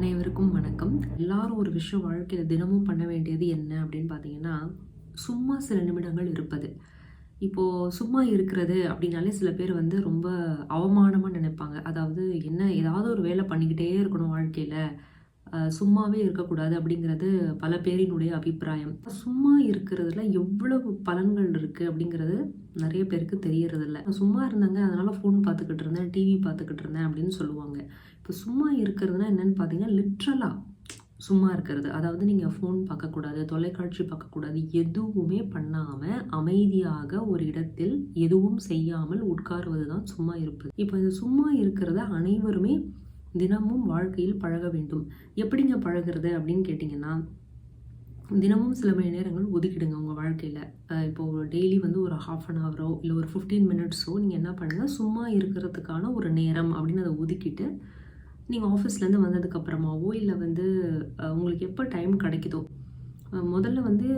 அனைவருக்கும் வணக்கம். எல்லாரும் ஒரு விஷயம் வாழ்க்கையில் தினமும் பண்ண வேண்டியது என்ன அப்படின்னு பார்த்தீங்கன்னா சும்மா சில நிமிடங்கள் இருப்பது. இப்போது சும்மா இருக்கிறது அப்படின்னாலே சில பேர் வந்து ரொம்ப அவமானமாக நினைப்பாங்க. அதாவது என்ன ஏதாவது ஒரு வேலை பண்ணிக்கிட்டே இருக்கணும் வாழ்க்கையில். சும்மாவே இருக்கக்கூடாது அப்படிங்கிறது பல பேரினுடைய அபிப்பிராயம். சும்மா இருக்கிறதுல எவ்வளவு பலன்கள் இருக்குது அப்படிங்கிறது நிறைய பேருக்கு தெரியறதில்ல. சும்மா இருந்தாங்க அதனால் ஃபோன் பார்த்துக்கிட்டு இருந்தேன் டிவி பார்த்துக்கிட்டு இருந்தேன் அப்படின்னு சொல்லுவாங்க. இப்போ சும்மா இருக்கிறதுனா என்னன்னு பார்த்தீங்கன்னா லிட்ரலாக சும்மா இருக்கிறது. அதாவது நீங்கள் ஃபோன் பார்க்கக்கூடாது தொலைக்காட்சி பார்க்கக்கூடாது எதுவுமே பண்ணாமல் அமைதியாக ஒரு இடத்தில் எதுவும் செய்யாமல் உட்காருவது தான் சும்மா இருப்பது. இப்போ இந்த சும்மா இருக்கிறத அனைவருமே தினமும் வாழ்க்கையில் பழக வேண்டும். எப்படிங்க பழகிறது அப்படின்னு கேட்டிங்கன்னா தினமும் சில மணி நேரங்கள் ஒதுக்கிடுங்க உங்கள் வாழ்க்கையில். இப்போது டெய்லி வந்து ஒரு ஹாஃப் அன் ஹவரோ இல்லை ஒரு ஃபிஃப்டீன் மினிட்ஸோ நீங்கள் என்ன பண்ணுங்கள் சும்மா இருக்கிறதுக்கான ஒரு நேரம் அப்படின்னு அதை ஒதுக்கிட்டு நீங்கள் ஆஃபீஸ்லேருந்து வந்ததுக்கப்புறமாவோ இல்லை வந்து உங்களுக்கு எப்போ டைம் கிடைக்குதோ முதல்ல வந்து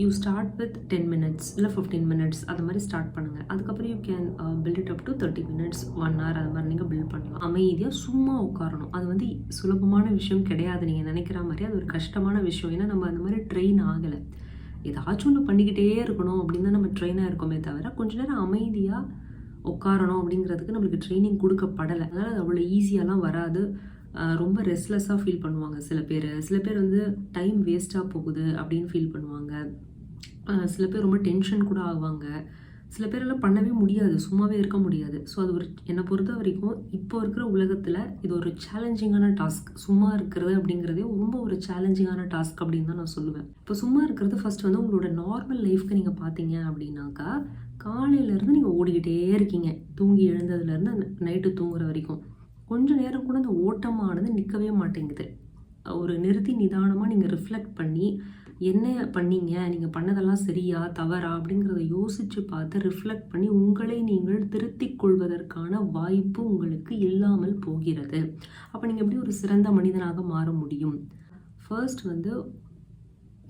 you start with ten minutes இல்லை ஃபிஃப்டீன் மினிட்ஸ் அது மாதிரி ஸ்டார்ட் பண்ணுங்கள் அதுக்கப்புறம் you can build it up to thirty minutes one hour அது மாதிரி நீங்கள் பில்ட் பண்ணலாம். அமைதியாக சும்மா உட்காரணும். அது வந்து சுலபமான விஷயம் கிடையாது நீங்கள் நினைக்கிற மாதிரி. அது ஒரு கஷ்டமான விஷயம். ஏன்னா நம்ம அந்த மாதிரி ட்ரெயின் ஆகலை. ஏதாச்சும் ஒன்று பண்ணிக்கிட்டே இருக்கணும் அப்படின்னு தான் நம்ம ட்ரெயினாக இருக்கோமே தவிர கொஞ்ச நேரம் அமைதியாக உட்காரணும் அப்படிங்கிறதுக்கு நம்மளுக்கு ட்ரைனிங் கொடுக்கப்படலை. அதனால் அது அவ்வளோ ஈஸியாலாம் வராது. ரொம்ப ரெஸ்ட்லெஸ்ஸாக ஃபீல் பண்ணுவாங்க சில பேர். சில பேர் வந்து டைம் வேஸ்ட்டாக போகுது அப்படின்னு ஃபீல் பண்ணுவாங்க. சில பேர் ரொம்ப டென்ஷன் கூட ஆவாங்க. சில பேரெல்லாம் பண்ணவே முடியாது சும்மாவே இருக்க முடியாது. ஸோ அது ஒரு என்னை பொறுத்த வரைக்கும் இப்போ இருக்கிற உலகத்தில் இது ஒரு சேலஞ்சிங்கான டாஸ்க் சும்மா இருக்கிறது அப்படிங்கிறதே ரொம்ப ஒரு சேலஞ்சிங்கான டாஸ்க் அப்படின்னு தான் நான் சொல்லுவேன். இப்போ சும்மா இருக்கிறது ஃபர்ஸ்ட் வந்து உங்களோட நார்மல் லைஃப்க்கு நீங்கள் பார்த்தீங்க அப்படின்னாக்கா காலையிலேருந்து நீங்கள் ஓடிக்கிட்டே இருக்கீங்க. தூங்கி எழுந்ததுலேருந்து நைட்டு தூங்குற வரைக்கும். கொஞ்ச நேரம் கூட அந்த ஓட்டமானது நிற்கவே மாட்டேங்குது. ஒரு நிறுத்தி நிதானமாக நீங்கள் ரிஃப்ளெக்ட் பண்ணி என்ன பண்ணீங்க? நீங்கள் பண்ணதெல்லாம் சரியா? தவறா? அப்படிங்கிறத யோசித்து பார்த்து ரிஃப்ளெக்ட் பண்ணி உங்களை நீங்கள் திருத்திக் கொள்வதற்கான வாய்ப்பு உங்களுக்கு இல்லாமல் போகிறது. அப்போ நீங்கள் எப்படி ஒரு சிறந்த மனிதனாக மாற முடியும்? ஃபர்ஸ்ட் வந்து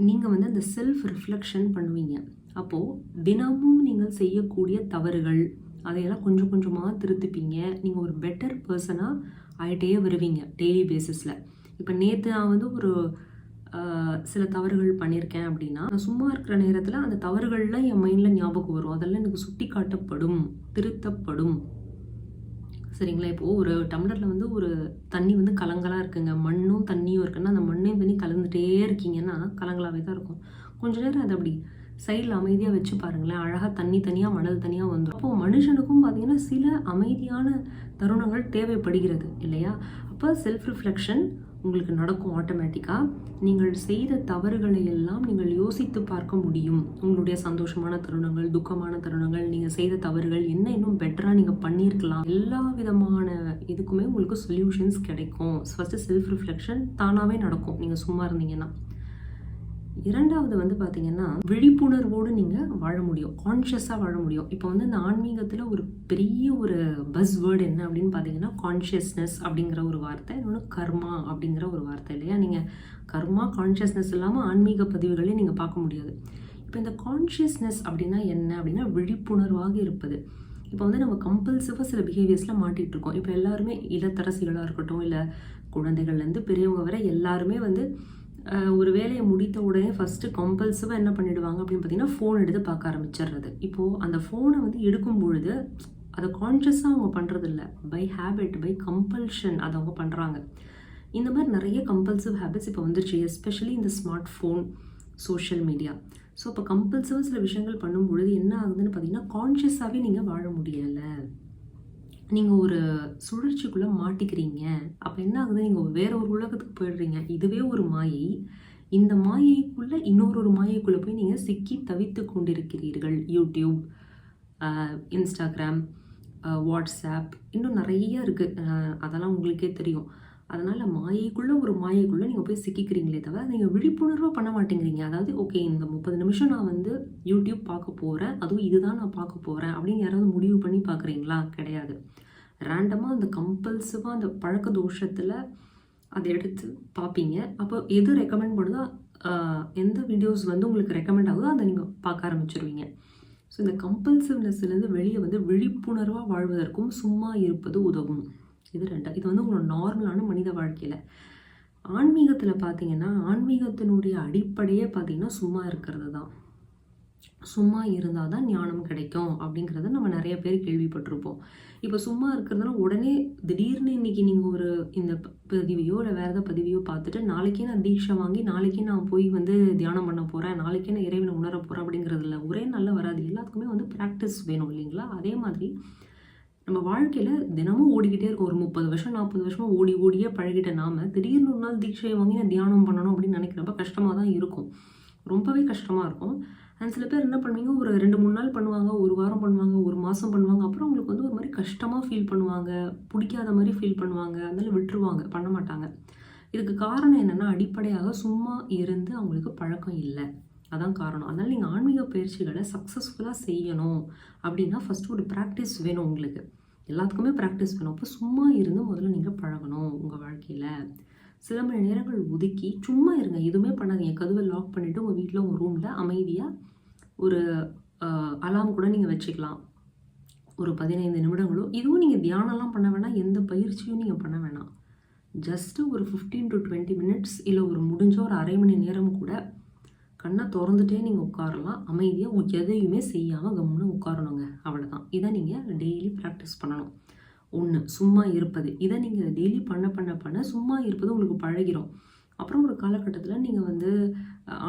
நீங்கள் வந்து அந்த செல்ஃப் ரிஃப்ளெக்ஷன் பண்ணுவீங்க. அப்போது தினமும் நீங்கள் செய்யக்கூடிய தவறுகள் அதையெல்லாம் கொஞ்சம் கொஞ்சமாக திருத்திப்பீங்க. நீங்கள் ஒரு பெட்டர் பர்சனாக ஆகிட்டே வருவீங்க டெய்லி பேசிஸில் இப்போ நேற்று நான் வந்து ஒரு சில தவறுகள் பண்ணியிருக்கேன் அப்படின்னா நான் சும்மா இருக்கிற நேரத்தில் அந்த தவறுகள்லாம் என் மைண்டில் ஞாபகம் வரும். அதெல்லாம் எனக்கு சுட்டி காட்டப்படும் திருத்தப்படும். சரிங்களா? இப்போது ஒரு டம்ளரில் வந்து ஒரு தண்ணி வந்து கலங்கலாக இருக்குங்க. மண்ணும் தண்ணியும் இருக்குன்னா அந்த மண்ணையும் தண்ணி கலந்துகிட்டே இருக்கீங்கன்னா கலங்கலாகவே தான் இருக்கும். கொஞ்ச நேரம் அது அப்படி சைடில் அமைதியாக வச்சு பாருங்களேன். அழகாக தண்ணி தனியாக மணல் தனியாக வந்துடும் அப்போது மனுஷனுக்கும் பார்த்தீங்கன்னா சில அமைதியான தருணங்கள் தேவைப்படுகிறது இல்லையா? அப்போ செல்ஃப் ரிஃப்ளெக்ஷன் உங்களுக்கு நடக்கும் ஆட்டோமேட்டிக்காக நீங்கள் செய்த தவறுகளை எல்லாம் நீங்கள் யோசித்து பார்க்க முடியும். உங்களுடைய சந்தோஷமான தருணங்கள் துக்கமான தருணங்கள் நீங்கள் செய்த தவறுகள் என்ன இன்னும் பெட்டராக நீங்கள் பண்ணியிருக்கலாம். எல்லா விதமான இதுக்குமே உங்களுக்கு சொல்யூஷன்ஸ் கிடைக்கும். ஃபஸ்ட்டு செல்ஃப் ரிஃப்ளெக்ஷன் தானாகவே நடக்கும். நீங்கள் சும்மா இருந்தீங்கன்னா. இரண்டாவது வந்து பார்த்தீங்கன்னா விழிப்புணர்வோடு நீங்கள் வாழ முடியும். கான்ஷியஸாக வாழ முடியும். இப்போ வந்து இந்த ஆன்மீகத்தில் ஒரு பெரிய ஒரு பஸ் வேர்டு என்ன அப்படின்னு பார்த்தீங்கன்னா கான்ஷியஸ்னஸ் அப்படிங்கிற ஒரு வார்த்தை. இன்னொன்று கர்மா அப்படிங்கிற ஒரு வார்த்தை இல்லையா? நீங்கள் கர்மா கான்ஷியஸ்னஸ் இல்லாமல் ஆன்மீக பதிவுகளே நீங்கள் பார்க்க முடியாது. இப்போ இந்த கான்ஷியஸ்னஸ் அப்படின்னா என்ன அப்படின்னா விழிப்புணர்வாக இருப்பது. இப்போ வந்து நம்ம கம்பல்சிவாக சில பிஹேவியர்ஸில் மாட்டிகிட்டு இருக்கோம். இப்போ எல்லாருமே இளத்தரசிகளாக இருக்கட்டும் இல்லை குழந்தைகள்லேருந்து பெரியவங்க வரை எல்லாருமே வந்து ஒரு வேலையை முடித்த உடனே ஃபஸ்ட்டு கம்பல்சிவாக என்ன பண்ணிடுவாங்க அப்படின்னு பார்த்தீங்கன்னா ஃபோன் எடுத்து பார்க்க ஆரம்பிச்சிடுறது. இப்போது அந்த ஃபோனை வந்து எடுக்கும் பொழுது அதை கான்ஷியஸாக அவங்க பண்ணுறதில்ல பை ஹேபிட் பை கம்பல்ஷன் அதை அவங்க பண்ணுறாங்க இந்த மாதிரி நிறைய கம்பல்சிவ் ஹேபிட்ஸ் இப்போ வந்துருச்சு எஸ்பெஷலி இந்த smart phone social media so இப்போ கம்பல்சிவாக சில விஷயங்கள் பண்ணும்பொழுது என்ன ஆகுதுன்னு பார்த்தீங்கன்னா கான்ஷியஸாகவே நீங்கள் வாழ முடியலை. நீங்கள் ஒரு சுழற்சிக்குள்ளே மாட்டிக்கிறீங்க. அப்போ என்ன ஆகுது? நீங்கள் வேற ஒரு உலகத்துக்கு போயிடுறீங்க. இதுவே ஒரு மாயை. இந்த மாயைக்குள்ளே இன்னொரு ஒரு மாயைக்குள்ளே போய் நீங்கள் சிக்கி தவித்து கொண்டிருக்கிறீர்கள். யூடியூப் இன்ஸ்டாகிராம் வாட்ஸ்அப் இன்னும் நிறைய இருக்குது அதெல்லாம் உங்களுக்கே தெரியும். அதனால் மாயைக்குள்ளே ஒரு மாயைக்குள்ளே நீங்கள் போய் சிக்கிக்கிறீங்களே தவிர நீங்கள் விழிப்புணர்வாக பண்ண மாட்டேங்கிறீங்க. அதாவது ஓகே இந்த முப்பது நிமிஷம் நான் வந்து யூடியூப் பார்க்க போகிறேன் அதுவும் இதுதான் நான் பார்க்க போகிறேன் அப்படின்னு யாராவது முடிவு பண்ணி பார்க்குறீங்களா? கிடையாது. ரேண்டமாக அந்த கம்பல்சிவாக அந்த பழக்க தோஷத்தில் அதை எடுத்து பார்ப்பீங்க. அப்போ எது ரெக்கமெண்ட் பண்ணுதோ எந்த வீடியோஸ் வந்து உங்களுக்கு ரெக்கமெண்ட் ஆகுதோ அதை நீங்கள் பார்க்க ஆரம்பிச்சிருவீங்க. ஸோ இந்த கம்பல்சிவ்னஸ்லேருந்து வெளியே வந்து விழிப்புணர்வாக வாழ்வதற்கும் சும்மா இருப்பது உதவும். இது ரெண்டா இது வந்து உங்களோட நார்மலான மனித வாழ்க்கையில். ஆன்மீகத்தில் பார்த்தீங்கன்னா ஆன்மீகத்தினுடைய அடிப்படையே பார்த்தீங்கன்னா சும்மா இருக்கிறது தான். சும்மா இருந்தால் தான் ஞானம் கிடைக்கும் அப்படிங்கிறத நம்ம நிறைய பேர் கேள்விப்பட்டிருப்போம். இப்போ சும்மா இருக்கிறதுனால உடனே திடீர்னு இன்னைக்கு நீங்கள் ஒரு இந்த பதிவையோ இல்லை வேறு ஏதாவது பதிவையோ பார்த்துட்டு நாளைக்கே நான் தீட்சை வாங்கி நாளைக்கே நான் போய் வந்து தியானம் பண்ண போகிறேன் நாளைக்கே நான் இறைவனை உணர போகிறேன் அப்படிங்கிறது இல்லை. ஒரே நல்ல வராது. எல்லாத்துக்குமே வந்து ப்ராக்டிஸ் வேணும் இல்லைங்களா? அதே மாதிரி நம்ம வாழ்க்கையில் தினமும் ஓடிக்கிட்டே இருக்கும். ஒரு முப்பது வருஷம் நாற்பது வருஷமாக ஓடி ஓடியே பழகிட்ட நாம திடீர்னு ஒரு நாள் தீட்சையை வாங்கி நான் தியானம் பண்ணணும் அப்படின்னு நினைக்கிறப்ப கஷ்டமாக தான் இருக்கும். ரொம்பவே கஷ்டமாக இருக்கும். அண்ட் சில பேர் என்ன பண்ணுவீங்க? ஒரு ரெண்டு மூணு நாள் பண்ணுவாங்க ஒரு வாரம் பண்ணுவாங்க ஒரு மாதம் பண்ணுவாங்க. அப்புறம் அவங்களுக்கு வந்து ஒரு மாதிரி கஷ்டமாக ஃபீல் பண்ணுவாங்க பிடிக்காத மாதிரி ஃபீல் பண்ணுவாங்க அதனால விட்டுருவாங்க பண்ண மாட்டாங்க. இதுக்கு காரணம் என்னென்னா அடிப்படையாக சும்மா இருந்து அவங்களுக்கு பழக்கம் இல்லை. அதான் காரணம். அதனால் நீங்கள் ஆன்மீக பயிற்சிகளை சக்ஸஸ்ஃபுல்லாக செய்யணும் அப்படின்னா ஃபஸ்ட்டு ஒரு ப்ராக்டிஸ் வேணும் உங்களுக்கு. எல்லாத்துக்குமே ப்ராக்டிஸ் வேணும். அப்போ சும்மா இருந்து முதல்ல நீங்கள் பழகணும் உங்கள் வாழ்க்கையில். சில மணி நேரங்கள் ஒதுக்கி சும்மா இருங்க. எதுவுமே பண்ணாதீங்க. கதவை லாக் பண்ணிவிட்டு உங்கள் வீட்டில் உங்கள் ரூமில் அமைதியாக ஒரு அலாம் கூட நீங்கள் வச்சுக்கலாம். ஒரு பதினைந்து நிமிடங்களோ இதுவும் நீங்கள் தியானம்லாம் பண்ண வேணாம். எந்த பயிற்சியும் நீங்கள் பண்ண வேணாம். ஜஸ்ட்டு ஒரு ஃபிஃப்டீன் டு டுவெண்ட்டி மினிட்ஸ் இல்லை ஒரு முடிஞ்ச ஒரு அரை மணி நேரம் கூட கண்ணை திறந்துட்டே நீங்கள் உட்காரலாம். அமைதியாக எதையுமே செய்யாமல் கம்முன்னு உட்காரணுங்க. அவ்வளோதான் இதை நீங்கள் டெய்லி ப்ராக்டிஸ் பண்ணணும். ஒன்று சும்மா இருப்பது. இதை நீங்கள் டெய்லி பண்ண பண்ண பண்ண சும்மா இருப்பது உங்களுக்கு பழகிடும் அப்புறம் ஒரு காலகட்டத்தில் நீங்கள் வந்து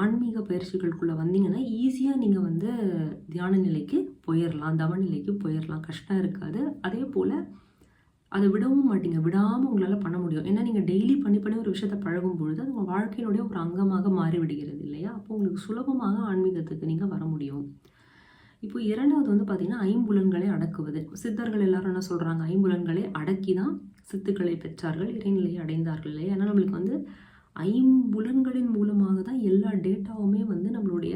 ஆன்மீக பயிற்சிகளுக்குள்ளே வந்தீங்கன்னா ஈஸியாக நீங்கள் வந்து தியான நிலைக்கு போயிடலாம் தவ நிலைக்கு போயிடலாம் கஷ்டம் இருக்காது. அதே போல் அதை விடவும் மாட்டீங்க. விடாமல் உங்களால் பண்ண முடியும். ஏன்னா நீங்கள் டெய்லி பண்ணி பண்ணி ஒரு விஷயத்தை பழகும் பொழுது அது உங்கள் வாழ்க்கையினுடைய ஒரு அங்கமாக மாறிவிடுகிறது இல்லையா? அப்போ உங்களுக்கு சுலபமாக ஆன்மீகத்துக்கு நீங்கள் வர முடியும். இப்போ இரண்டாவது வந்து பார்த்திங்கன்னா ஐம்புலன்களை அடக்குவது. சித்தர்கள் எல்லாரும் என்ன சொல்கிறாங்க ஐம்புலன்களை அடக்கி தான் சித்துக்களை பெற்றார்கள் இறைநிலையை அடைந்தார்கள் இல்லையா? ஏன்னா நம்மளுக்கு வந்து ஐம்புலன்களின் மூலமாக தான் எல்லா டேட்டாவுமே வந்து நம்மளுடைய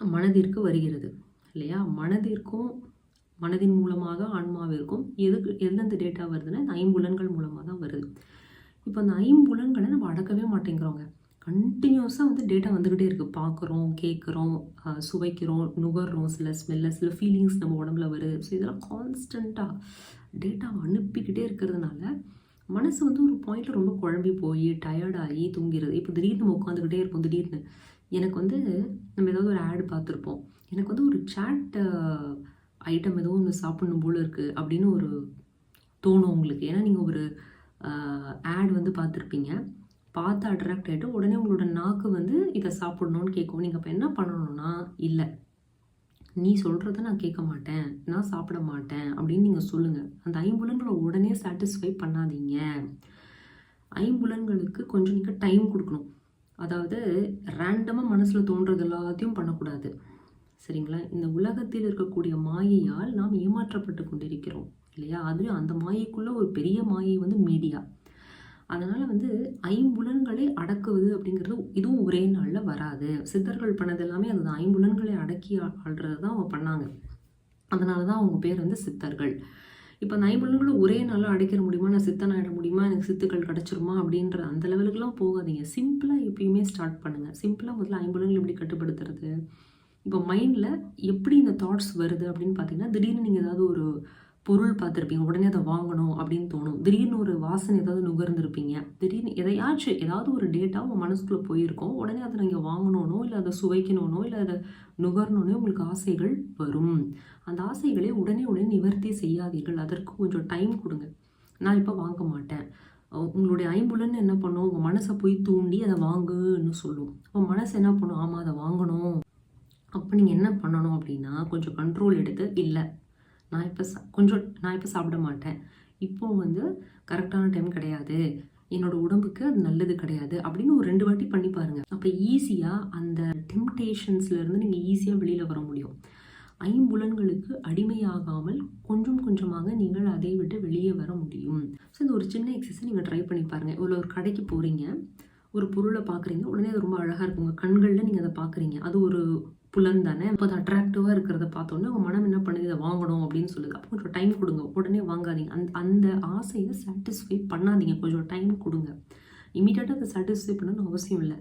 மனதிற்கு வருகிறது இல்லையா? மனதிற்கும் மனதின் மூலமாக ஆன்மாவிற்கும் எதுக்கு எந்தெந்த டேட்டா வருதுன்னா இந்த ஐம்புலன்கள் மூலமாக தான் வருது. இப்போ அந்த ஐம்புலன்களை நம்ம அடக்கவே மாட்டேங்கிறோங்க. கண்டினியூஸாக வந்து டேட்டா வந்துக்கிட்டே இருக்குது பார்க்குறோம் கேட்குறோம் சுவைக்கிறோம் நுகர்றோம் சில ஸ்மெல்ல சில ஃபீலிங்ஸ் நம்ம உடம்புல வருது. ஸோ இதெல்லாம் கான்ஸ்டண்ட்டாக டேட்டாவை அனுப்பிக்கிட்டே இருக்கிறதுனால மனசு வந்து ஒரு பாயிண்டில் ரொம்ப குழம்பி போய் டயர்டாகி தூங்கிடுது இப்போ திடீர்னு நம்ம உட்காந்துக்கிட்டே இருப்போம் திடீர்னு. எனக்கு வந்து நம்ம ஏதாவது ஒரு ஆட் பார்த்துருப்போம். எனக்கு வந்து ஒரு சாட் ஐட்டம் ஏதோ ஒன்று சாப்பிடணும் போல் இருக்குது அப்படின்னு ஒரு தோணும் உங்களுக்கு. ஏன்னா நீங்கள் ஒரு ஆட் வந்து பார்த்துருப்பீங்க. பார்த்து அட்ராக்ட் ஆகிட்டு உடனே உங்களோட நாக்கு வந்து இதை சாப்பிடணும்னு கேட்கும். நீங்கள் அப்போ என்ன பண்ணணும்னா இல்லை நீ சொல்கிறத நான் கேட்க மாட்டேன். நான் சாப்பிட மாட்டேன். அப்படின்னு நீங்கள் சொல்லுங்கள் அந்த ஐம்புலன்களை உடனே சாட்டிஸ்ஃபை பண்ணாதீங்க. ஐம்புலன்களுக்கு கொஞ்சம் நீங்கள் டைம் கொடுக்கணும். அதாவது ரேண்டமாக மனசில் தோன்றது எல்லாத்தையும் பண்ணக்கூடாது. சரிங்களா? இந்த உலகத்தில் இருக்கக்கூடிய மாயையால் நாம் ஏமாற்றப்பட்டு கொண்டிருக்கிறோம் இல்லையா? அதுலேயும் அந்த மாயைக்குள்ளே ஒரு பெரிய மாயை வந்து மீடியா அதனால் வந்து ஐம்புலன்களை அடக்குவது அப்படிங்கிறது இதுவும் ஒரே நாளில் வராது. சித்தர்கள் பண்ணது எல்லாமே அதுதான். ஐம்புலன்களை அடக்கி ஆள்றது தான் அவங்க பண்ணாங்க. அதனால தான் அவங்க பேர் வந்து சித்தர்கள். இப்போ அந்த ஐம்புலன்களை ஒரே நாளில் அடைக்கிற முடியுமா? நான் சித்தன் ஆகிட முடியுமா? எனக்கு சித்துக்கள் கிடச்சிருமா? அப்படின்ற அந்த லெவலுக்குலாம் போகாதீங்க. சிம்பிளாக எப்பயுமே ஸ்டார்ட் பண்ணுங்கள் சிம்பிளாக முதல்ல ஐம்புலன்கள் எப்படி கட்டுப்படுத்துறது? இப்போ மைண்டில் எப்படி இந்த தாட்ஸ் வருது அப்படின்னு பார்த்தீங்கன்னா திடீர்னு நீங்கள் ஏதாவது ஒரு பொருள் பார்த்துருப்பீங்க உடனே அதை வாங்கணும் அப்படின்னு தோணும். திடீர்னு ஒரு வாசனை ஏதாவது நுகர்ந்துருப்பீங்க. திடீர்னு எதையாச்சும் ஏதாவது ஒரு டேட்டா உங்கள் மனசுக்குள்ளே போயிருக்கோம். உடனே அதை நீங்கள் வாங்கணும்னோ இல்லை அதை சுவைக்கணும்னோ இல்லை அதை நுகரணும்னோ உங்களுக்கு ஆசைகள் வரும். அந்த ஆசைகளை உடனே உடனே நிவர்த்தி செய்யாதீர்கள். அதற்கு கொஞ்சம் டைம் கொடுங்க. நான் இப்போ வாங்க மாட்டேன். உங்களுடைய ஐம்புலன்னு என்ன பண்ணும்? உங்கள் மனசை போய் தூண்டி அதை வாங்குன்னு சொல்லும். உங்கள் மனசு என்ன பண்ணும்? ஆமாம் அதை வாங்கணும். அப்போ நீங்கள் என்ன பண்ணணும் அப்படின்னா கொஞ்சம் கண்ட்ரோல் எடுத்து இல்லை நான் இப்போ கொஞ்சம் நான் இப்போ சாப்பிட மாட்டேன். இப்போ வந்து கரெக்டான டைம் கிடையாது. என்னோட உடம்புக்கு அது நல்லது கிடையாது. அப்படின்னு ஒரு ரெண்டு வாட்டி பண்ணி பாருங்க. அப்போ ஈஸியாக அந்த டெம்டேஷன்ஸ்லேருந்து நீங்கள் ஈஸியாக வெளியில் வர முடியும். ஐம்புலன்களுக்கு அடிமையாகாமல் கொஞ்சம் கொஞ்சமாக நீங்கள் அதை விட்டு வெளியே வர முடியும். ஸோ இந்த ஒரு சின்ன எக்ஸசைஸ் நீங்கள் ட்ரை பண்ணி பாருங்கள் இவ்வளோ ஒரு கடைக்கு போகிறீங்க ஒரு பொருளை பார்க்குறீங்க உடனே அது ரொம்ப அழகாக இருக்கும். உங்கள் கண்களில் நீங்கள் அதை பார்க்குறீங்க அது ஒரு புலன் தானே அப்போ அது அட்ராக்டிவாக இருக்கிறத பார்த்தோன்னே உங்கள் மனம் என்ன பண்ணுது? இதை வாங்கணும் அப்படின்னு சொல்லுது. அப்போ கொஞ்சம் டைம் கொடுங்க. உடனே வாங்காதீங்க. அந்த அந்த ஆசையை சாட்டிஸ்ஃபை பண்ணாதீங்க. கொஞ்சம் டைம் கொடுங்க. இமீடியட்டாக அதை சாட்டிஸ்ஃபை பண்ணணும்னு அவசியம் இல்லை.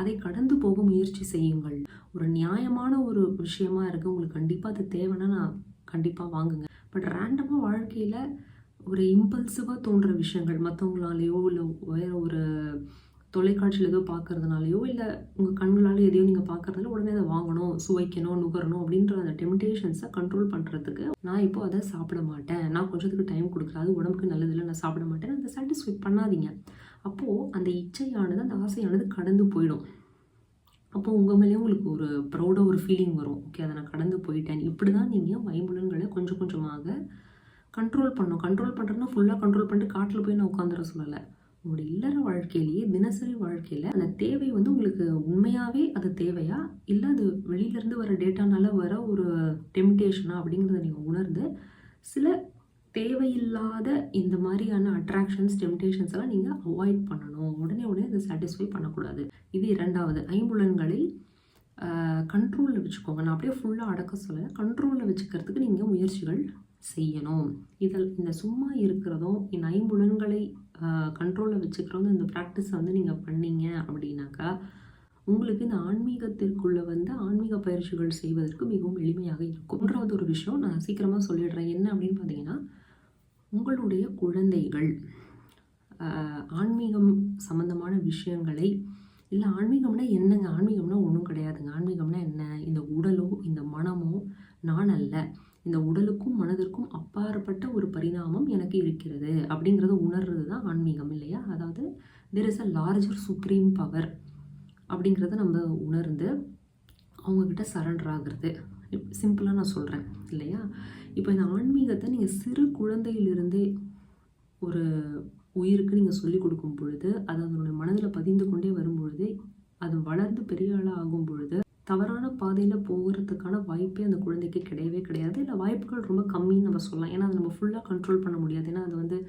அதை கடந்து போக முயற்சி செய்யுங்கள். ஒரு நியாயமான ஒரு விஷயமா இருக்குது உங்களுக்கு கண்டிப்பாக அது தேவைன்னா நான் கண்டிப்பாக வாங்குங்க. பட் ரேண்டமாக வாழ்க்கையில் ஒரு இம்பல்சிவாக தோன்ற விஷயங்கள் மற்றவங்களாலேயோ இல்லை வேறு ஒரு தொலைக்காட்சியில் ஏதோ பார்க்கறதுனாலையோ இல்லை உங்கள் கண்களால் எதையோ நீங்கள் பார்க்குறதுனால உடனே அதை வாங்கணும் சுவைக்கணும் நுகரணும் அப்படின்ற அந்த டெம்டேஷன்ஸை கண்ட்ரோல் பண்ணுறதுக்கு நான் இப்போ அதை சாப்பிட மாட்டேன். நான் கொஞ்சத்துக்கு டைம் கொடுக்குறேன். அது உடம்புக்கு நல்லதில்லை நான் சாப்பிட மாட்டேன். அந்த சாட்டிஸ்ஃபை பண்ணாதீங்க. அப்போது அந்த இச்சையானது அந்த ஆசையானது கடந்து போயிடும். அப்போ உங்கள் மேலேயே உங்களுக்கு ஒரு ப்ரௌடாக ஒரு ஃபீலிங் வரும். ஓகே அதை நான் கடந்து போயிட்டேன். இப்படி தான் நீங்கள் வைம்புலன்களை கொஞ்சம் கொஞ்சமாக கண்ட்ரோல் பண்ணணும். கண்ட்ரோல் பண்ணுறதுனா ஃபுல்லாக கண்ட்ரோல் பண்ணிட்டு காட்டில் போய் நான் உட்காந்துட சொல்லலை. உங்களுடைய இல்லற வாழ்க்கையிலேயே தினசரி வாழ்க்கையில் அந்த தேவை வந்து உங்களுக்கு உண்மையாகவே அது தேவையா? இல்லை அது வெளியிலேருந்து வர டேட்டானால வர ஒரு டெம்டேஷனா அப்படிங்கிறத நீங்கள் உணர்ந்து சில தேவையில்லாத இந்த மாதிரியான அட்ராக்ஷன்ஸ் டெம்டேஷன்ஸ் எல்லாம் நீங்கள் அவாய்ட் பண்ணணும். உடனே உடனே அதை சாட்டிஸ்ஃபை பண்ணக்கூடாது. இது இரண்டாவது. ஐம்புலன்களை கண்ட்ரோலில் வச்சுக்கோங்க. நான் அப்படியே ஃபுல்லாக அடக்க சொல்ல கண்ட்ரோலில் வச்சுக்கிறதுக்கு நீங்கள் முயற்சிகள் செய்யணும். இதில் இந்த சும்மா இருக்கிறதும் இந்த ஐம்புலன்களை கண்ட்ரோலில் வச்சுக்கிறவங்க இந்த ப்ராக்டிஸை வந்து நீங்கள் பண்ணீங்க அப்படின்னாக்கா உங்களுக்கு இந்த ஆன்மீகத்திற்குள்ளே வந்து ஆன்மீக பயிற்சிகள் செய்வதற்கு மிகவும் எளிமையாக இருக்கும். மூன்றாவது ஒரு விஷயம் நான் சீக்கிரமாக சொல்லிடுறேன். என்ன அப்படின்னு பார்த்தீங்கன்னா உங்களுடைய குழந்தைகள் ஆன்மீகம் சம்மந்தமான விஷயங்களை இல்லை ஆன்மீகம்னா என்னங்க? ஆன்மீகம்னா ஒன்றும் கிடையாதுங்க. ஆன்மீகம்னா என்ன? இந்த உடலோ இந்த மனமோ நான் அல்ல. இந்த உடலுக்கும் மனதிற்கும் அப்பாற்பட்ட ஒரு பரிணாமம் எனக்கு இருக்கிறது அப்படிங்கிறத உணர்றது தான் ஆன்மீகம் இல்லையா? அதாவது there is a larger supreme power அப்படிங்கிறத நம்ம உணர்ந்து அவங்கக்கிட்ட சரண்டர் ஆகிறது. சிம்பிளாக நான் சொல்கிறேன் இல்லையா? இப்போ இந்த ஆன்மீகத்தை நீங்கள் சிறு குழந்தையிலிருந்தே ஒரு உயிருக்கு நீங்கள் சொல்லிக் கொடுக்கும் பொழுது அது அதனுடைய மனதில் பதிந்து கொண்டே வரும் பொழுது அது வளர்ந்து பெரிய ஆளாக ஆகும் பொழுது தவறான பாதையில் போகிறதுக்கான வாய்ப்பே அந்த குழந்தைக்கு கிடையவே கிடையாது. இல்லை வாய்ப்புகள் ரொம்ப கம்மின்னு நம்ம சொல்லலாம். ஏன்னா அதை நம்ம ஃபுல்லாக கண்ட்ரோல் பண்ண முடியாது. ஏன்னா அது வந்து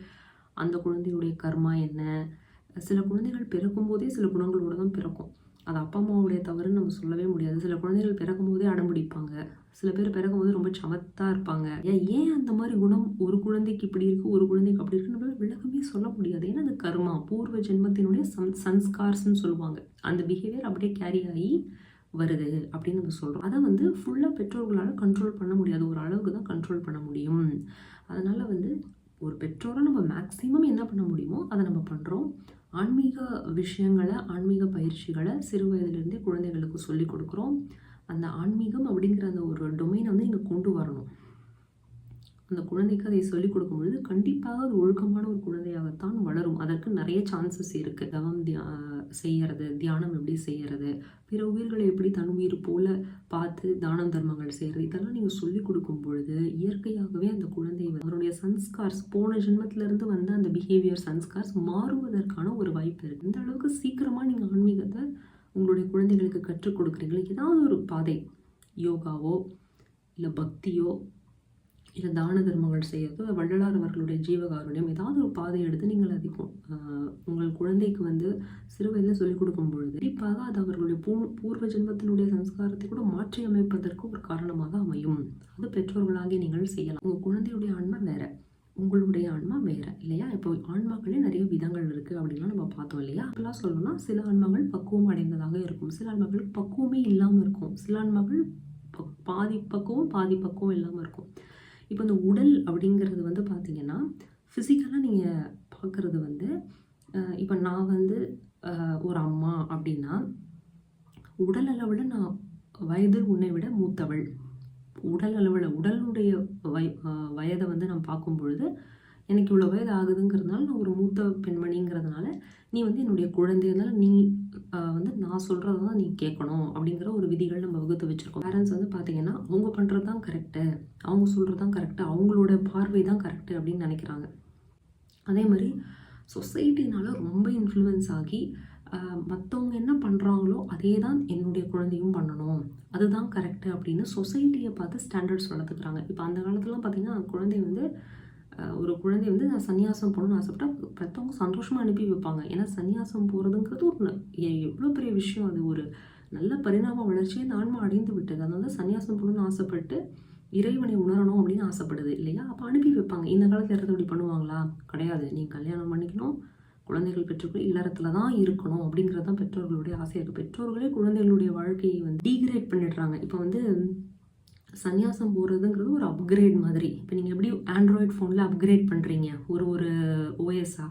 அந்த குழந்தையுடைய கர்மா என்ன? சில குழந்தைகள் பிறக்கும் போதே சில குணங்களோட தான் பிறக்கும். அது அப்பா அம்மாவுடைய தவறுன்னு நம்ம சொல்லவே முடியாது. சில குழந்தைகள் பிறக்கும் போதே அடம் பிடிப்பாங்க சில பேர் பிறக்கும் போது ரொம்ப சமத்தாக இருப்பாங்க. ஏன் ஏன் அந்த மாதிரி குணம் ஒரு குழந்தைக்கு இப்படி இருக்கு ஒரு குழந்தைக்கு அப்படி இருக்குன்னு நம்மளால விளக்கமே சொல்ல முடியாது. ஏன்னா அது கர்மா பூர்வ ஜென்மத்தினுடைய சம் சன்ஸ்கார்ஸ்னு சொல்லுவாங்க. அந்த பிஹேவியர் அப்படியே கேரி ஆகி வருது அப்படின்னு நம்ம சொல்கிறோம் அதை வந்து ஃபுல்லாக பெற்றோர்களால் கண்ட்ரோல் பண்ண முடியாது. ஒரு அளவுக்கு தான் கண்ட்ரோல் பண்ண முடியும். அதனால் வந்து ஒரு பெற்றோரை நம்ம மேக்ஸிமம் என்ன பண்ண முடியுமோ அதை நம்ம பண்ணுறோம் ஆன்மீக விஷயங்களை ஆன்மீக பயிற்சிகளை சிறு வயதிலிருந்தே குழந்தைகளுக்கு சொல்லிக் கொடுக்குறோம். அந்த ஆன்மீகம் அப்படிங்கிற அந்த ஒரு டொமைனை வந்து நீங்கள் கொண்டு வரணும். அந்த குழந்தைக்கு அதை சொல்லிக் கொடுக்கும் பொழுது கண்டிப்பாக அது ஒழுக்கமான ஒரு குழந்தையாகத்தான் வளரும். அதற்கு நிறைய சான்சஸ் இருக்குது தவம் தியா செய்யறது தியானம் எப்படி செய்யறது பிற உயிர்களை எப்படி தன் உயிர் போல பார்த்து தானம் தர்மங்கள் செய்கிறது இதெல்லாம் நீங்கள் சொல்லிக் கொடுக்கும் பொழுது இயற்கையாகவே அந்த குழந்தை அவருடைய சன்ஸ்கார்ஸ் போன ஜென்மத்திலேருந்து வந்த அந்த பிஹேவியர் சன்ஸ்கார்ஸ் மாறுவதற்கான ஒரு வாய்ப்பு இருக்குது இந்த அளவுக்கு சீக்கிரமாக நீங்கள் ஆன்மீகத்தை உங்களுடைய குழந்தைகளுக்கு கற்றுக் கொடுக்குறீங்களா? ஏதாவது ஒரு பாதை யோகாவோ இல்லை பக்தியோ இல்லை தான தர்மங்கள் செய்கிறது வள்ளலார் அவர்களுடைய ஜீவகாருண்யம் ஏதாவது ஒரு பாதை எடுத்து நீங்கள் அதை உங்கள் குழந்தைக்கு வந்து சிறு வயதில் சொல்லிக் கொடுக்கும் பொழுது கண்டிப்பாக அது அவர்களுடைய பூ பூர்வ ஜென்மத்தினுடைய சம்ஸ்காரத்தை கூட மாற்றி அமைப்பதற்கு ஒரு காரணமாக அமையும். அது பெற்றோர்களாகி நீங்கள் செய்யலாம். உங்கள் குழந்தையுடைய ஆன்மா வேற. உங்களுடைய ஆன்மா வேற இல்லையா? இப்போ ஆன்மாக்களே நிறைய விதங்கள் இருக்குது அப்படின்லாம் நம்ம பார்த்தோம் இல்லையா? அப்பெல்லாம் சொல்லணும்னா சில ஆன்மாக்கள் பக்குவம் அடைந்ததாக இருக்கும். சில ஆன்மாக்களுக்கு பக்குவமே இல்லாமல் இருக்கும். சில ஆன்மாக்கள் பாதி பக்குவம் பாதி பக்குவம் இல்லாமல் இருக்கும். இப்போ இந்த உடல் அப்படிங்கிறது வந்து பார்த்திங்கன்னா ஃபிசிக்கலாக நீங்கள் பார்க்குறது வந்து இப்போ நான் வந்து ஒரு அம்மா அப்படின்னா உடல் அளவில் நான் வயது உன்னை விட மூத்தவள். உடல் அளவில் உடலுடைய வய வயதை வந்து நான் பார்க்கும் பொழுது எனக்கு இவ்வளோ வயது ஆகுதுங்கிறதுனால நான் ஒரு மூத்த பெண்மணிங்கிறதுனால நீ வந்து என்னுடைய குழந்தைனால நீ வந்து நான் சொல்கிறத தான் நீ கேட்கணும் அப்படிங்கிற ஒரு விதிகள் நம்ம வகுத்து வச்சுருக்கோம். பேரண்ட்ஸ் வந்து பார்த்தீங்கன்னா அவங்க பண்ணுறது தான் கரெக்டு அவங்க சொல்கிறது தான் கரெக்டு அவங்களோட பார்வை தான் கரெக்டு அப்படின்னு நினைக்கிறாங்க. அதே மாதிரி சொசைட்டினால் ரொம்ப இன்ஃப்ளூயன்ஸ் ஆகி மற்றவங்க என்ன பண்ணுறாங்களோ அதே தான் என்னுடைய குழந்தையும் பண்ணணும். அதுதான் கரெக்டு அப்படின்னு சொசைட்டியை பார்த்து ஸ்டாண்டர்ட்ஸ் வளர்த்துக்கிறாங்க. இப்போ அந்த காலத்துலலாம் பார்த்திங்கன்னா குழந்தை வந்து ஒரு குழந்தை வந்து நான் சன்னியாசம் போகணும்னு ஆசைப்பட்டா பெற்றவங்க சந்தோஷமாக அனுப்பி வைப்பாங்க. ஏன்னா சன்னியாசம் போகிறதுங்கிறது ஒரு எவ்வளோ பெரிய விஷயம் அது. ஒரு நல்ல பரிணாம வளர்ச்சியை இந்த ஆன்மா அடைந்து விட்டது. அதனால சன்னியாசம் போகணும்னு ஆசைப்பட்டு இறைவனை உணரணும் அப்படின்னு ஆசைப்படுது. இல்லையா? அப்போ அனுப்பி வைப்பாங்க. இந்த காலத்தில் யாராவது இப்படி பண்ணுவாங்களா? கிடையாது. நீ கல்யாணம் பண்ணிக்கணும். குழந்தைகள் பெற்றோர்கள் இல்லறத்தில் தான் இருக்கணும் அப்படிங்கிறது தான் பெற்றோர்களுடைய ஆசையாக இருக்குது பெற்றோர்களே குழந்தைகளுடைய வாழ்க்கையை வந்து டீக்ரேட் பண்ணிடுறாங்க. இப்போ வந்து சந்நியாசம் போகிறதுங்கிறது ஒரு அப்கிரேட் மாதிரி. இப்போ நீங்கள் எப்படி ஆண்ட்ராய்ட் ஃபோனில் அப்கிரேட் பண்ணுறீங்க ஒரு ஒரு ஓஎஸ்ஸாக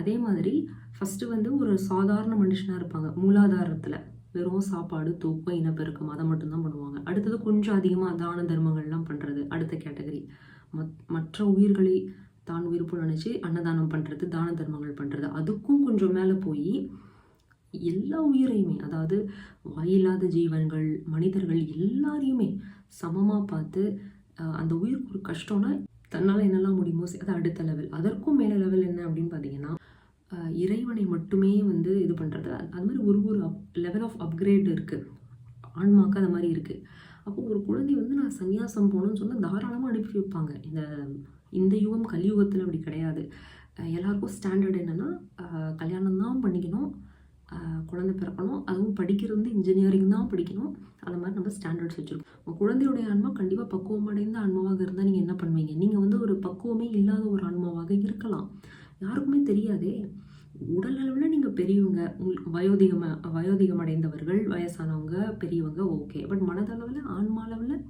அதே மாதிரி ஃபஸ்ட்டு வந்து ஒரு சாதாரண மனுஷனாக இருப்பாங்க. மூலாதாரத்தில். வெறும் சாப்பாடு தூக்கம் இனப்பெருக்கம் அதை மட்டும்தான் பண்ணுவாங்க. அடுத்தது கொஞ்சம் அதிகமாக தான தர்மங்கள்லாம் பண்ணுறது அடுத்த கேட்டகரி மத் மற்ற உயிர்களை தான் உயிர்ப்பு நினச்சி அன்னதானம் பண்ணுறது தான தர்மங்கள் பண்ணுறது அதுக்கும் கொஞ்சம் மேலே போய் எல்லா உயிரையுமே அதாவது வாயில்லாத ஜீவன்கள் மனிதர்கள் எல்லாரையுமே சமமாக பார்த்து அந்த உயிருக்கு ஒரு கஷ்டம்னா தன்னால் என்னெல்லாம் முடியுமோ அது அடுத்த லெவல் அதற்கும் மேலே லெவல் என்ன அப்படின்னு பார்த்தீங்கன்னா இறைவனை மட்டுமே வந்து இது பண்ணுறது அது மாதிரி ஒரு ஒரு அப் லெவல் ஆஃப் அப்கிரேட் இருக்குது ஆன்மாக்கு அது மாதிரி இருக்குது அப்போ ஒரு குழந்தை வந்து நான் சன்னியாசம் போகணும்னு சொன்னால் தாராளமாக அனுப்பி வைப்பாங்க. இந்த இந்த யுகம் கலியுகத்தில் அப்படி கிடையாது. எல்லாருக்கும் ஸ்டாண்டர்ட் என்னென்னா கல்யாணம் தான் பண்ணிக்கணும். குழந்தை பிறக்கணும். அதுவும் படிக்கிறது வந்து இன்ஜினியரிங் தான் படிக்கணும். அந்த மாதிரி நம்ம ஸ்டாண்டர்ட்ஸ் வச்சுருக்கோம். உங்கள் குழந்தையுடைய ஆன்மா கண்டிப்பாக பக்குவம் அடைந்த ஆன்மாவாக இருந்தால் நீங்கள் என்ன பண்ணுவீங்க? நீங்கள் வந்து ஒரு பக்குவமே இல்லாத ஒரு ஆன்மாவாக இருக்கலாம். யாருக்குமே தெரியாதே. உடல் அளவில் நீங்கள் பெரியவங்க உங்களுக்கு வயோதிகம் வயோதிகம் அடைந்தவர்கள் வயசானவங்க பெரியவங்க ஓகே பட் மனதளவில் ஆன்மா அளவில்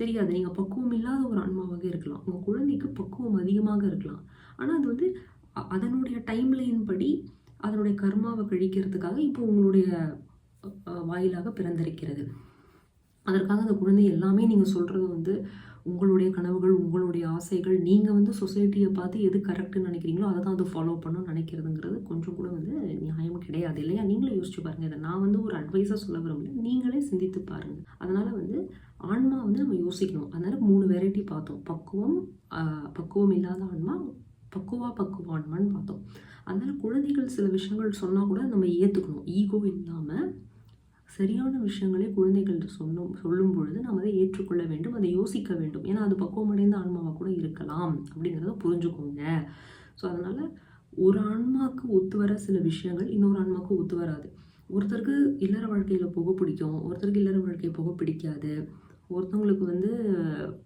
தெரியாது. நீங்கள் பக்குவம் இல்லாத ஒரு ஆன்மாவாக இருக்கலாம். உங்கள் குழந்தைக்கு பக்குவம் அதிகமாக இருக்கலாம். ஆனால் அது வந்து அதனுடைய டைம்லைன் படி அதனுடைய கர்மாவை கழிக்கிறதுக்காக இப்போ உங்களுடைய வாயிலாக பிறந்திருக்கிறது. அதற்காக அந்த குழந்தை எல்லாமே நீங்கள் சொல்கிறது வந்து உங்களுடைய கனவுகள் உங்களுடைய ஆசைகள் நீங்கள் வந்து சொசைட்டியை பார்த்து எது கரெக்டுன்னு நினைக்கிறீங்களோ அதை தான் அது ஃபாலோ பண்ணணும்னு நினைக்கிறதுங்கிறது கொஞ்சம் கூட வந்து நியாயம் கிடையாது இல்லையா? நீங்களே யோசிச்சு பாருங்கள் இதை நான் வந்து ஒரு அட்வைஸாக சொல்ல விரும்பல. நீங்களே சிந்தித்து பாருங்கள் அதனால் வந்து ஆன்மா வந்து நம்ம யோசிக்கணும். அதனால் மூணு வெரைட்டி பார்த்தோம். பக்குவம் பக்குவம் இல்லாத ஆன்மா பக்குவா பக்குவ ஆன்மான்னு பார்த்தோம். அதனால் குழந்தைகள் சில விஷயங்கள் சொன்னால் கூட நம்ம ஏற்றுக்கணும் ஈகோ இல்லாமல் சரியான விஷயங்களை குழந்தைகள் சொல்லும் சொல்லும் பொழுது நம்ம அதை ஏற்றுக்கொள்ள வேண்டும் அதை யோசிக்க வேண்டும். ஏன்னா அது பக்குவமடைந்த ஆன்மாவாக கூட இருக்கலாம் அப்படிங்கிறத புரிஞ்சுக்கோங்க. ஸோ அதனால் ஒரு ஆன்மாவுக்கு ஒத்து வர சில விஷயங்கள் இன்னொரு ஆன்மாவுக்கு ஒத்து வராது. ஒருத்தருக்கு இல்லற வாழ்க்கையில் புகை பிடிக்கும் ஒருத்தருக்கு இல்லற வாழ்க்கை புகை பிடிக்காது. ஒருத்தவங்களுக்கு வந்து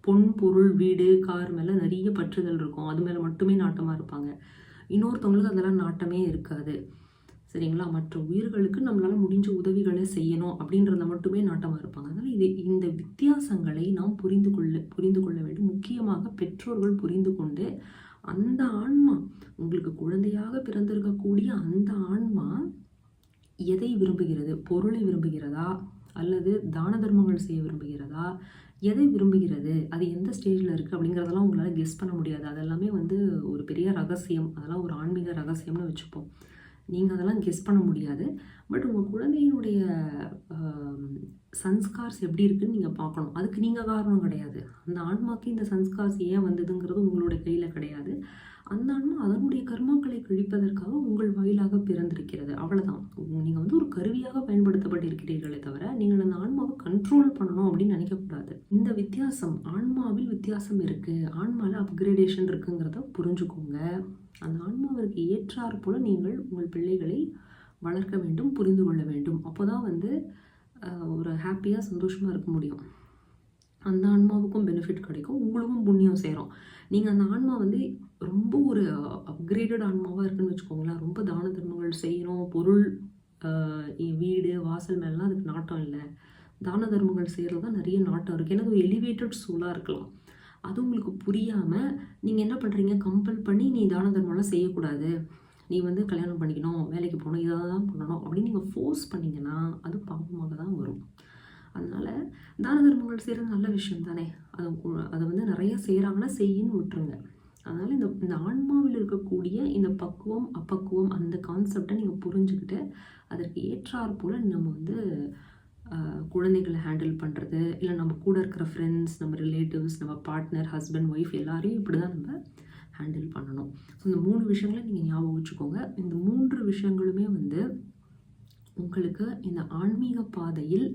பொன் பொருள் வீடு கார் மேலே நிறைய பற்றுதல் இருக்கும். அது மேலே மட்டுமே நாட்டமாக இருப்பாங்க. இன்னொருத்தவங்களுக்கு அதெல்லாம் நாட்டமே இருக்காது. சரிங்களா? மற்ற உயிர்களுக்கு நம்மளால் முடிஞ்ச உதவிகளை செய்யணும் அப்படின்றத மட்டுமே நாட்டமாக இருப்பாங்க. அதனால் இது இந்த வித்தியாசங்களை நாம் புரிந்து கொள்ள புரிந்து கொள்ள வேண்டும். முக்கியமாக பெற்றோர்கள் புரிந்து கொண்டு அந்த ஆன்மா உங்களுக்கு குழந்தையாக பிறந்திருக்கக்கூடிய அந்த ஆன்மா எதை விரும்புகிறது? பொருளை விரும்புகிறதா? அல்லது தான தர்மங்கள் செய்ய விரும்புகிறதா? எதை விரும்புகிறது? அது எந்த ஸ்டேஜில் இருக்குது அப்படிங்கிறதெல்லாம் உங்களால் கெஸ் பண்ண முடியாது. அதெல்லாமே வந்து ஒரு பெரிய ரகசியம். அதெல்லாம் ஒரு ஆன்மீக ரகசியம்னு வச்சுப்போம். நீங்கள் அதெல்லாம் கெஸ் பண்ண முடியாது. பட் உங்கள் குழந்தையினுடைய சன்ஸ்கார்ஸ் எப்படி இருக்குன்னு நீங்கள் பார்க்கணும். அதுக்கு நீங்கள் காரணம் கிடையாது. அந்த ஆன்மாக்கு இந்த சன்ஸ்கார்ஸ் ஏன் வந்ததுங்கிறது உங்களுடைய கையில் கிடையாது. அந்த ஆன்மா அதனுடைய கர்மாக்களை கழிப்பதற்காக உங்கள் வாயிலாக பிறந்திருக்கிறது. அவ்வளோதான் நீங்கள் வந்து ஒரு கருவியாக பயன்படுத்தப்பட்டிருக்கிறீர்களே தவிர நீங்கள் அந்த ஆன்மாவை கண்ட்ரோல் பண்ணணும் அப்படின்னு நினைக்கக்கூடாது. இந்த வித்தியாசம் ஆன்மாவில் வித்தியாசம் இருக்குது ஆன்மாவில் அப்கிரேடேஷன் இருக்குங்கிறத புரிஞ்சுக்கோங்க. அந்த ஆன்மாவிற்கு ஏற்றாற் போல நீங்கள் உங்கள் பிள்ளைகளை வளர்க்க வேண்டும் புரிந்து கொள்ள வேண்டும். அப்போ தான் வந்து ஒரு ஹாப்பியாக சந்தோஷமாக இருக்க முடியும். அந்த ஆன்மாவுக்கும் பெனிஃபிட் கிடைக்கும். உங்களுக்கும் புண்ணியம் சேரும். நீங்கள் அந்த ஆன்மா வந்து ரொம்ப ஒரு அப்கிரேடட் ஆன்மாவாக இருக்குன்னு வச்சுக்கோங்களேன். ரொம்ப தான தர்மங்கள் செய்யணும் பொருள் வீடு வாசல் மேலாம் அதுக்கு நாட்டம் இல்லை. தான தர்மங்கள் செய்கிறது தான் நிறைய நாட்டம் இருக்குது ஏன்னா அது ஒரு எலிவேட்டட் சூலாக இருக்கலாம். அது உங்களுக்கு புரியாமல் நீங்கள் என்ன பண்ணுறீங்க கம்பல் பண்ணி நீ தான தர்மம்லாம் செய்யக்கூடாது. நீ வந்து கல்யாணம் பண்ணிக்கணும் வேலைக்கு போகணும் இதை தான் பண்ணணும் அப்படின்னு நீங்கள் ஃபோர்ஸ் பண்ணீங்கன்னா அது பாவமாக தான் வரும். அதனால் தான தர்மங்கள் செய்கிறது நல்ல விஷயம் தானே. அதை அதை வந்து நிறைய செய்கிறாங்கன்னா செய்யின்னு விட்டுருங்க. அதனால் இந்த இந்த ஆன்மாவில் இருக்கக்கூடிய இந்த பக்குவம் அப்பக்குவம் அந்த கான்செப்டை நீங்கள் புரிஞ்சுக்கிட்டு அதற்கு ஏற்றாற்போல் நம்ம வந்து குழந்தைகளை ஹேண்டில் பண்ணுறது இல்லை நம்ம கூட இருக்கிற ஃப்ரெண்ட்ஸ் நம்ம ரிலேட்டிவ்ஸ் நம்ம பார்ட்னர் ஹஸ்பண்ட் ஒய்ஃப் எல்லாரையும் இப்படி தான் நம்ம ஹேண்டில் பண்ணணும். ஸோ இந்த மூணு விஷயங்களை நீங்கள் ஞாபகம் வச்சுக்கோங்க. இந்த மூன்று விஷயங்களுமே வந்து உங்களுக்கு இந்த ஆன்மீக பாதையில்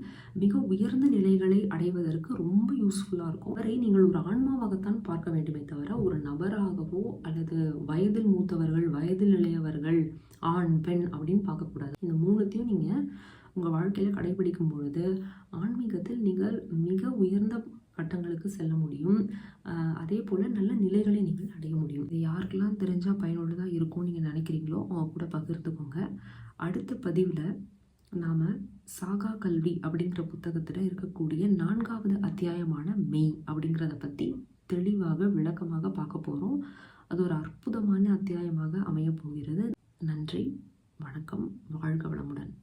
மிக உயர்ந்த நிலைகளை அடைவதற்கு ரொம்ப யூஸ்ஃபுல்லாக இருக்கும். வரை நீங்கள் ஒரு ஆன்மாவாகத்தான் பார்க்க வேண்டுமே தவிர ஒரு நபராகவோ அல்லது வயதில் மூத்தவர்கள் வயதில் இளையவர்கள் ஆண் பெண் அப்படின்னு பார்க்கக்கூடாது. உங்கள் வாழ்க்கையில் கடைபிடிக்கும் பொழுது ஆன்மீகத்தில் நீங்கள் மிக உயர்ந்த கட்டங்களுக்கு செல்ல முடியும். அதே போல் நல்ல நிலைகளை நீங்கள் அடைய முடியும். இது யாருக்கெல்லாம் தெரிஞ்சால் பயனுள்ளதாக இருக்கும்னு நீங்கள் நினைக்கிறீங்களோ அவங்க கூட பகிர்ந்துக்கோங்க. அடுத்த பதிவில் நாம் சாகா கல்வி அப்படிங்கிற புத்தகத்தில் இருக்கக்கூடிய நான்காவது அத்தியாயமான மெய் அப்படிங்கிறத பற்றி தெளிவாக விளக்கமாக பார்க்க போகிறோம் அது ஒரு அற்புதமான அத்தியாயமாக அமையப் போகிறது. நன்றி வணக்கம் வாழ்க வளமுடன்.